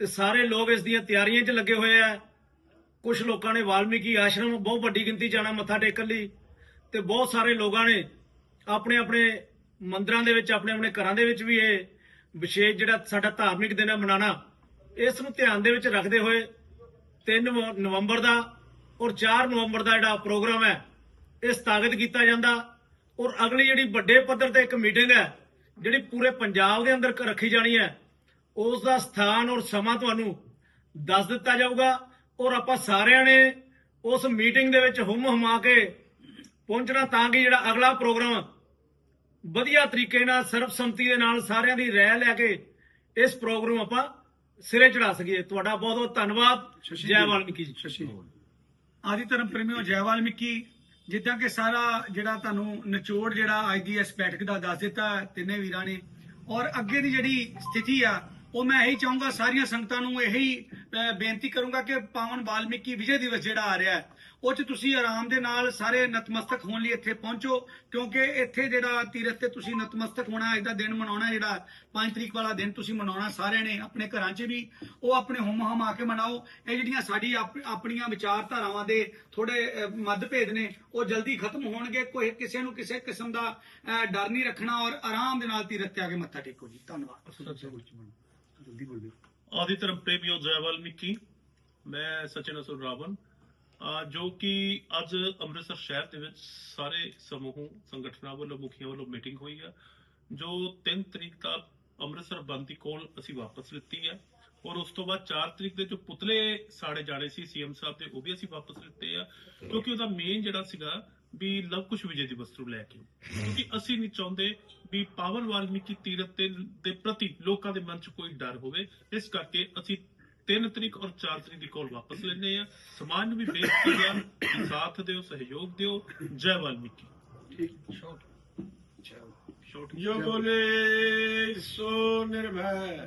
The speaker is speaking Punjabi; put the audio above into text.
ਤੇ ਸਾਰੇ ਲੋਕ ਇਸ ਦੀਆਂ ਤਿਆਰੀਆਂ 'ਚ ਲੱਗੇ ਹੋਏ ਆ। ਕੁਝ ਲੋਕਾਂ ਨੇ ਵਾਲਮੀਕੀ ਆਸ਼ਰਮ ਬਹੁਤ ਵੱਡੀ ਗਿਣਤੀ 'ਚ ਆਉਣਾ ਮੱਥਾ ਟੇਕਣ ਲਈ। ਤੇ ਬਹੁਤ ਸਾਰੇ ਲੋਕਾਂ ਨੇ ਆਪਣੇ ਆਪਣੇ ਮੰਦਰਾਂ ਦੇ ਵਿੱਚ, ਆਪਣੇ ਆਪਣੇ ਘਰਾਂ ਦੇ ਵਿੱਚ ਵੀ ਇਹ ਵਿਸ਼ੇਸ਼ ਜਿਹੜਾ ਸਾਡਾ ਧਾਰਮਿਕ ਦਿਨ ਹੈ ਮਨਾਣਾ ਇਸ ਨੂੰ ਧਿਆਨ ਦੇ ਵਿੱਚ ਰੱਖਦੇ ਹੋਏ 3 ਨਵੰਬਰ ਦਾ ਔਰ 4 ਨਵੰਬਰ ਦਾ ਜਿਹੜਾ ਪ੍ਰੋਗਰਾਮ ਹੈ, ਇਹ ਸਥਾਗਿਤ ਕੀਤਾ ਜਾਂਦਾ। ਔਰ ਅਗਲੀ ਜਿਹੜੀ ਵੱਡੇ ਪੱਧਰ ਤੇ ਇੱਕ ਮੀਟਿੰਗ ਹੈ, ਜਿਹੜੀ ਪੂਰੇ ਪੰਜਾਬ ਦੇ ਅੰਦਰ ਰੱਖੀ ਜਾਣੀ ਹੈ ਉਸ ਦਾ ਸਥਾਨ ਔਰ ਸਮਾਂ ਤੁਹਾਨੂੰ ਦੱਸ ਦਿੱਤਾ ਜਾਊਗਾ ਔਰ ਆਪਾਂ ਸਾਰਿਆਂ ਨੇ ਉਸ ਮੀਟਿੰਗ ਦੇ ਵਿੱਚ ਹੁਮ ਹਮਾ ਕੇ ਪਹੁੰਚਣਾ ਤਾਂ ਕਿ ਜਿਹੜਾ ਅਗਲਾ ਪ੍ਰੋਗਰਾਮ ਵਧੀਆ ਤਰੀਕੇ ਨਾਲ ਸਰਬਸੰਮਤੀ ਦੇ ਨਾਲ ਸਾਰਿਆਂ ਦੀ ਰਾਏ ਲੈ ਕੇ ਇਸ ਪ੍ਰੋਗਰਾਮ ਆਪਾਂ ਸਿਰੇ ਚੜਾ ਸਕੀਏ। ਤੁਹਾਡਾ ਬਹੁਤ ਬਹੁਤ ਧੰਨਵਾਦ ਜੈ। ਵਾਲਮੀਕੀ ਜੀ। ਸ਼ਸ਼ੀ ਆਦਿ ਧਰਮ ਪ੍ਰੇਮੀਓ ਜੈ ਵਾਲਮੀਕੀ ਜਿੱਦਾਂ ਕਿ ਸਾਰਾ ਜਿਹੜਾ ਤੁਹਾਨੂੰ ਨਿਚੋੜ ਜਿਹੜਾ ਅੱਜ ਦੀ ਇਸ ਬੈਠਕ ਦਾ ਦੱਸ ਦਿੱਤਾ ਤਿੰਨੇ ਵੀਰਾਂ ਨੇ ਔਰ ਅੱਗੇ ਦੀ ਜਿਹੜੀ ਸਥਿਤੀ ਆ ਉਹ ਮੈਂ ਇਹੀ ਚਾਹੂੰਗਾ ਸਾਰੀਆਂ ਸੰਗਤਾਂ ਨੂੰ ਇਹੀ ਬੇਨਤੀ ਕਰੂੰਗਾ ਕਿ ਪਾਵਨ ਵਾਲਮੀਕੀ ਵਿਜੇ ਦਿਵਸ ਜਿਹੜਾ ਆ ਰਿਹਾ ਹੈ, ਉਹ ਚ ਤੁਸੀਂ ਆਰਾਮ ਦੇ ਨਾਲ ਸਾਰੇ ਨਤਮਸਤਕ ਹੋਣ ਲਈ ਇੱਥੇ ਪਹੁੰਚੋ, ਕਿਉਂਕਿ ਇੱਥੇ ਜਿਹੜਾ ਤੀਰਥ ਤੇ ਤੁਸੀਂ ਨਤਮਸਤਕ ਹੋਣਾ, ਇਹਦਾ ਦਿਨ ਮਨਾਉਣਾ ਜਿਹੜਾ 5 ਤਰੀਕ ਵਾਲਾ ਦਿਨ ਤੁਸੀਂ ਮਨਾਉਣਾ ਸਾਰਿਆਂ ਨੇ ਆਪਣੇ ਘਰਾਂ 'ਚ ਵੀ, ਉਹ ਆਪਣੇ ਹੁਮ ਹਮ ਆ ਕੇ ਮਨਾਓ, ਇਹ ਜਿਹੜੀਆਂ ਸਾਡੀ ਆਪਣੀਆਂ ਵਿਚਾਰਧਾਰਾਵਾਂ ਦੇ ਥੋੜੇ ਮਤਭੇਦ ਨੇ, ਉਹ ਜਲਦੀ ਖਤਮ ਹੋਣਗੇ, ਕੋਈ ਕਿਸੇ ਨੂੰ ਕਿਸੇ ਕਿਸਮ ਦਾ ਡਰ ਨਹੀਂ ਰੱਖਣਾ ਔਰ ਆਰਾਮ ਦੇ ਨਾਲ ਤੀਰਥ ਤੇ ਆ ਕੇ ਮੱਥਾ ਟੇਕੋ ਜੀ, ਧੰਨਵਾਦ। ਜਲਦੀ ਬੋਲੋ ਆਦਿ ਧਰਮ ਪ੍ਰੇਮੀਓ ਜੈ ਮੈਂ ਸਚਿਨ ਅਸੁਰ ਰਾਵਣ। ਜੋ ਕਿ ਅੱਜ ਅੰਮ੍ਰਿਤਸਰ ਸ਼ਹਿਰ ਦੇ ਵਿੱਚ ਸਾਰੇ ਸਮੂਹ, ਸੰਗਠਨਾਂ ਵੱਲੋਂ, ਮੁਖੀਆਂ ਵੱਲੋਂ ਮੀਟਿੰਗ ਹੋਈ ਹੈ ਜੋ 3 ਤਰੀਕ ਤੱਕ ਅੰਮ੍ਰਿਤਸਰ ਬੰਦੀ ਕੋਲ ਅਸੀਂ ਵਾਪਸ ਲਿੱਤੀ ਹੈ ਔਰ ਉਸ ਤੋਂ ਬਾਅਦ 4 ਤਰੀਕ ਦੇ ਜੋ ਪੁਤਲੇ ਸਾੜੇ ਜਾਣੇ ਸੀ, ਸੀਐਮ ਸਾਹਿਬ ਦੇ, ਉਹ ਵੀ ਅਸੀਂ ਵਾਪਸ ਲਿੱਤੇ ਆ। ਕਿਉਂਕਿ ਉਹਦਾ ਮੇਨ ਜਿਹੜਾ ਸੀਗਾ ਵੀ ਲਵ ਕੁਸ਼ ਵਿਜੇ ਦਿਵਸ ਨੂੰ ਲੈ ਕੇ ਕਿਉਂਕਿ ਅਸੀਂ ਨਹੀਂ ਚਾਹੁੰਦੇ ਵੀ ਪਾਵਨ ਵਾਲਮੀਕੀ ਤੀਰਥ ਤੇ ਦੇ ਪ੍ਰਤੀ ਲੋਕਾਂ ਦੇ ਮਨ 'ਚ ਕੋਈ ਡਰ ਹੋਵੇ। ਇਸ ਕਰਕੇ ਅਸੀਂ 3 ਤਰੀਕ ਔਰ 4 ਤਰੀਕ ਦੀ ਕੋਲ ਵਾਪਸ ਲੈਣੇ ਆ ਸਮਾਜ ਨੂੰ ਵੀ ਬੇਨਤੀ ਆ ਕਿ ਸਾਥ ਦਿਓ ਸਹਿਯੋਗ ਦਿਓ। ਜੈ ਵਾਲਮੀਕੀ। ਸ਼ੋਰਟ ਜੋ ਬੋਲੇ ਸੋ ਨਿਰਭੈ।